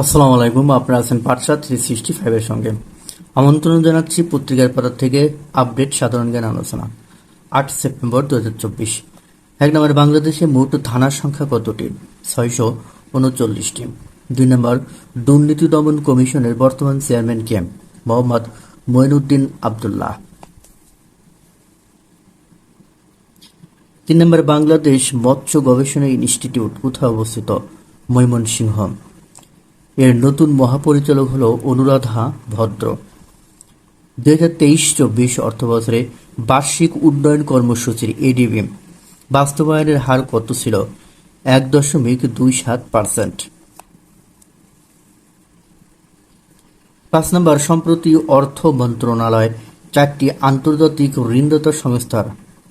আসসালামু আলাইকুম, আপনারা আছেন পাটসা থ্রি সিক্সটি ফাইভের সঙ্গে। আমন্ত্রণ জানাচ্ছি পত্রিকার পাতা থেকে আপডেট সাধারণ জ্ঞান আলোচনা, আট সেপ্টেম্বর দু হাজার চব্বিশ। এক নম্বর, বাংলাদেশে মোট থানার সংখ্যা কতটি? ছয়শো উনচল্লিশটি। দুই নম্বর, দুর্নীতি দমন কমিশনের বর্তমান চেয়ারম্যান কে? মোহাম্মদ মঈনুদ্দিন আবদুল্লাহ। তিন নম্বর, বাংলাদেশ মৎস্য গবেষণা ইনস্টিটিউট কোথায় অবস্থিত? ময়মনসিংহ। এর নতুন মহাপরিচালক হল অনুরাধা ভদ্র। দুই হাজার তেইশ চব্বিশ অর্থবছরে বার্ষিক উন্নয়ন কর্মসূচির এডিবি বাস্তবায়নের হার কত ছিল? এক দশমিক দুই সাত পার্সেন্ট। পাঁচ নম্বর, সম্প্রতি অর্থ মন্ত্রণালয় চারটি আন্তর্জাতিক ঋণদাতা সংস্থার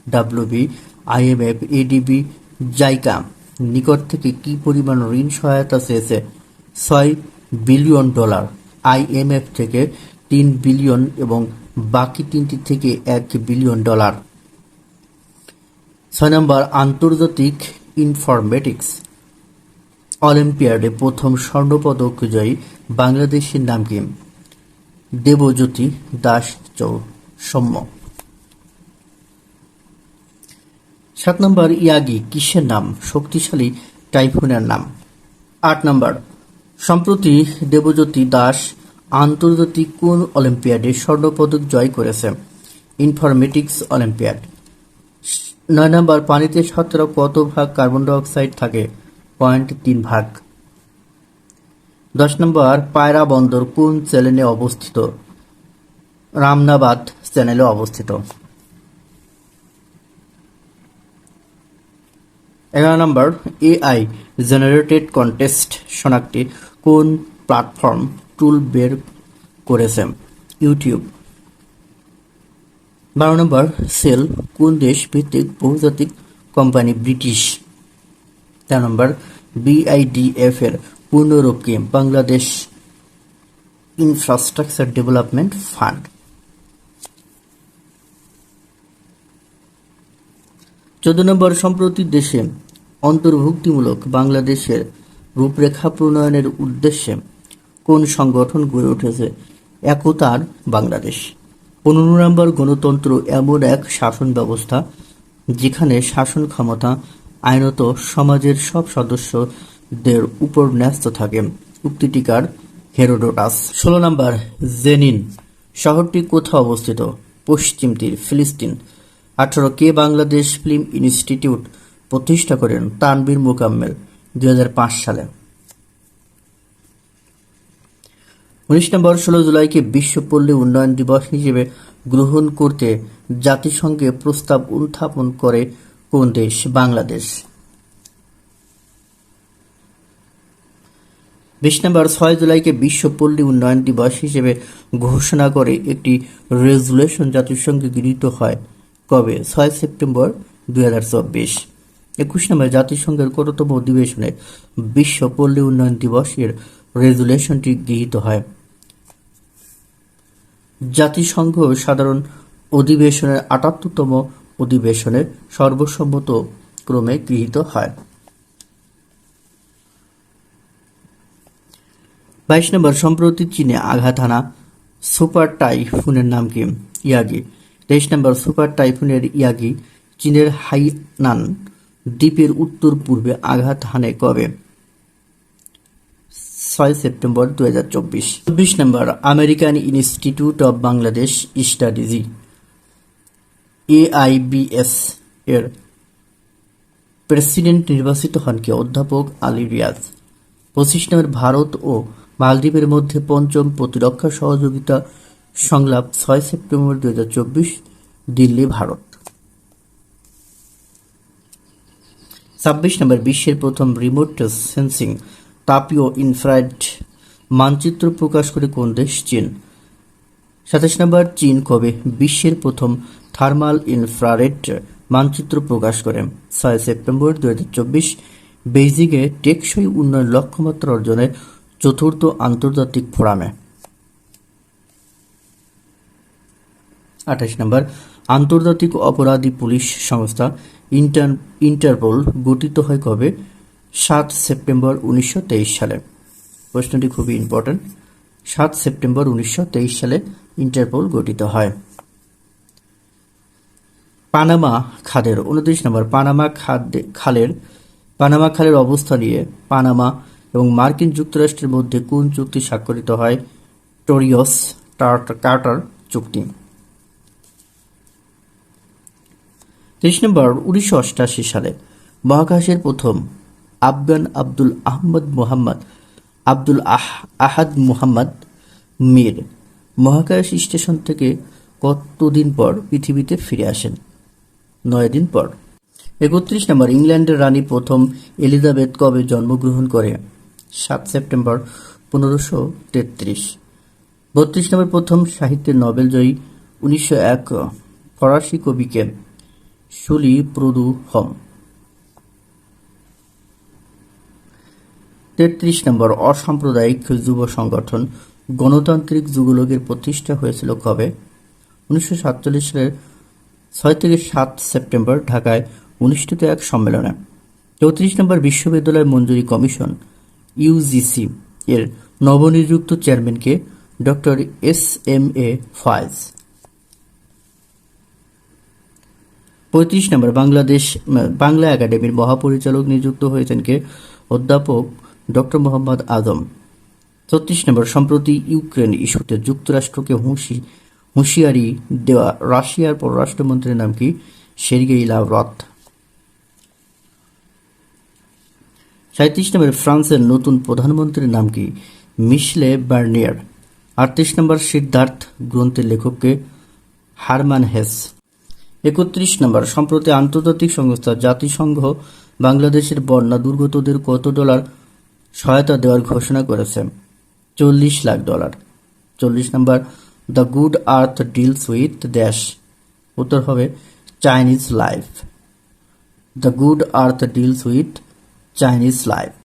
ডাব্লিউবি আইএমএফ এডিবি জাইকা নিকট থেকে কি পরিমাণ ঋণ সহায়তা চেয়েছে ছয় বিলিয়ন ডলার। আইএমএফ থেকে তিন বিলিয়ন এবং বাকি তিনটি থেকে এক বিলিয়ন ডলার। ছয় নম্বর, আন্তর্জাতিক ইনফরমেটিক্স। অলিম্পিয়াডে প্রথম স্বর্ণপদক জয়ী বাংলাদেশের নাম কি? দেবজ্যোতি দাস সৌম্য সাত নম্বর, ইয়াগি, কিসের নাম? শক্তিশালী টাইফুনের নাম। আট নম্বর সম্প্রতি দেবজ্যোতি দাস আন্তর্জাতিক কোন অলিম্পিয়াডে স্বর্ণপদক জয় করেছে? Informatics olympiad. নয় নম্বর, পানিতে শতকরা কত ভাগ কার্বন ডাইঅক্সাইড থাকে? পয়েন্ট তিন ভাগ। দশ নম্বর, পায়রা বন্দর কোন চ্যানেলে অবস্থিত? রামনাবাদ চ্যানেলে অবস্থিত। এগারো নম্বর এআই জেনারেটেড কন্টেস্ট শনাক্তি কোন প্ল্যাটফর্ম টুল বের করেছে? ইউটিউব বারো নম্বর, সেল কোন দেশ ভিত্তিক বহুজাতিক কোম্পানি ব্রিটিশ? তেরো নম্বর বিআইডিএফ এর পূর্ণরূপ কি বাংলাদেশ ইনফ্রাস্ট্রাকচার ডেভেলপমেন্ট ফান্ড চোদ্দ নম্বর, সম্প্রতি দেশে অন্তর্ভুক্তিমূলক বাংলাদেশের রূপরেখা প্রণয়নের উদ্দেশ্যে কোন সংগঠন গড়ে উঠেছে? একতার বাংলাদেশ। পনেরো নম্বর গণতন্ত্র এমন এক শাসন ব্যবস্থা যেখানে শাসন ক্ষমতা আইনত সমাজের সব সদস্যদের উপর ন্যস্ত থাকে। উক্তিটিকার হেরোডোটাস। ষোলো নম্বর জেনিন। শহরটি কোথাও অবস্থিত? পশ্চিম তীর ফিলিস্তিন। আঠারো কে বাংলাদেশ ফিল্ম ইনস্টিটিউট প্রতিষ্ঠা করেন তানবীর মোকাম্মেল দুই হাজার পাঁচ সালে। উনিশ নম্বর ষোলো জুলাইকে বিশ্ব পল্লী উন্নয়ন দিবস হিসেবে গ্রহণ করতে জাতিসংঘে প্রস্তাব উত্থাপন করে কোন দেশ? বাংলাদেশ। বিশ নম্বর ছয় জুলাইকে বিশ্ব পল্লী উন্নয়ন দিবস হিসেবে ঘোষণা করে একটি রেজুলেশন জাতিসংঘে গৃহীত হয় কবে? ছয় সেপ্টেম্বর দুই হাজার চব্বিশ। একুশ নম্বর জাতিসংঘের কততম অধিবেশনে বিশ্ব পল্লী উন্নয়ন দিবসের রেজুলেশনটি গৃহীত হয়। জাতিসংঘ সাধারণ অধিবেশনের আটাত্তরতম অধিবেশনে সর্বসম্মত ক্রমে গৃহীত হয়। বাইশ নম্বর, সম্প্রতি চীনে আঘাত হানা সুপার টাইফুনের নাম কি? ইয়াগি। তেইশ নম্বর, সুপার টাইফুনের ইয়াগি, চীনের হাইনান দ্বীপের উত্তর পূর্বে আঘাত হানে কবে ছয় সেপ্টেম্বর দু হাজার চব্বিশ। চব্বিশ নম্বর আমেরিকান ইনস্টিটিউট অব বাংলাদেশ স্টাডিজি এআইবিএস এর প্রেসিডেন্ট নির্বাচিত হন কে অধ্যাপক আলী রিয়াজ। পঁচিশ নম্বর ভারত ও মালদ্বীপের মধ্যে পঞ্চম প্রতিরক্ষা সহযোগিতা সংলাপ, ছয় সেপ্টেম্বর দু দিল্লি, ভারত। ছাব্বিশ নম্বর বিশ্বের প্রথম রিমোট সেন্সিং তাপীয় ইনফ্রারেড মানচিত্র প্রকাশ করে কোন দেশ? চীন। সাতাশ নম্বর, চীন কবে বিশ্বের প্রথম থার্মাল ইনফ্রারেড মানচিত্র প্রকাশ করে? ছয় সেপ্টেম্বর দু হাজার চব্বিশ, বেইজিংয়ে টেকসই উন্নয়ন লক্ষ্যমাত্রা অর্জনের চতুর্থ আন্তর্জাতিক ফোরামে। আঠাশ নম্বর, আন্তর্জাতিক অপরাধী পুলিশ সংস্থা ইন্টার ইন্টারপোল গঠিত হয় কবে? সাত সেপ্টেম্বর উনিশশো তেইশ সালে। প্রশ্নটি খুবই ইম্পর্ট্যান্ট সাত সেপ্টেম্বর উনিশশো তেইশ সালে ইন্টারপোল গঠিত হয়। পানামা খাদের, উনত্রিশ নম্বর, পানামা খাদ্যে খালের পানামা খালের অবস্থা নিয়ে পানামা এবং মার্কিন যুক্তরাষ্ট্রের মধ্যে কোন চুক্তি স্বাক্ষরিত হয়? টোরিয়স কার্টার চুক্তি। নম্বর, উনিশশো অষ্টাশি সালে মহাকাশের প্রথম আফগান আব্দুল আহমদ মোহাম্মদ আব্দুল আহ, আহাদ মোহাম্মদ মীর মহাকাশ স্টেশন থেকে কতদিন পর পৃথিবীতে ফিরে আসেন? নয় দিন পর। একত্রিশ নম্বর, ইংল্যান্ডের রানী প্রথম এলিজাবেথ কবে জন্মগ্রহণ করে? সাত সেপ্টেম্বর, পনেরোশো তেত্রিশ। বত্রিশ নম্বর, প্রথম সাহিত্যের নোবেল জয়ী উনিশশো এক ফরাসি কবিকে সুলি প্রদু হম। তেত্রিশ নম্বর, অসাম্প্রদায়িক যুব সংগঠন গণতান্ত্রিক যুগলোকের প্রতিষ্ঠা হয়েছিল কবে? উনিশশো সাতচল্লিশ সালের ছয় থেকে সাত সেপ্টেম্বর ঢাকায় অনুষ্ঠিত এক সম্মেলনে। চৌত্রিশ নম্বর বিশ্ববিদ্যালয় মঞ্জুরি কমিশন ইউজিসি এর নবনিযুক্ত চেয়ারম্যানকে doctor S M A Faiz. পঁয়ত্রিশ নম্বর, বাংলাদেশ, বাংলা একাডেমির মহাপরিচালক নিযুক্ত হয়েছেন কে? অধ্যাপক ডক্টর মোহাম্মদ আদম ছত্রিশ নম্বর, সম্প্রতি ইউক্রেন ইস্যুতে যুক্তরাষ্ট্রকে হুঁশি, হুঁশিয়ারি দেওয়া রাশিয়ার পররাষ্ট্রমন্ত্রীর নাম কি? সের্গেই লাভরত সাঁত্রিশ নম্বর, ফ্রান্সের নতুন প্রধানমন্ত্রীর নাম কি? মিশলে বার্নিয়ার। আটত্রিশ নম্বর, সিদ্ধার্থ গ্রন্থের লেখককে হারমান হেস। একত্রিশ নম্বর, সম্প্রতি আন্তর্জাতিক সংস্থা জাতিসংঘ বাংলাদেশের বন্যা দুর্গতদের কত ডলার সহায়তা দেওয়ার ঘোষণা করেছে? চল্লিশ লাখ ডলার। চল্লিশ নম্বর, the good earth deals with dash উত্তর হবে, Chinese life. The good earth deals with Chinese life.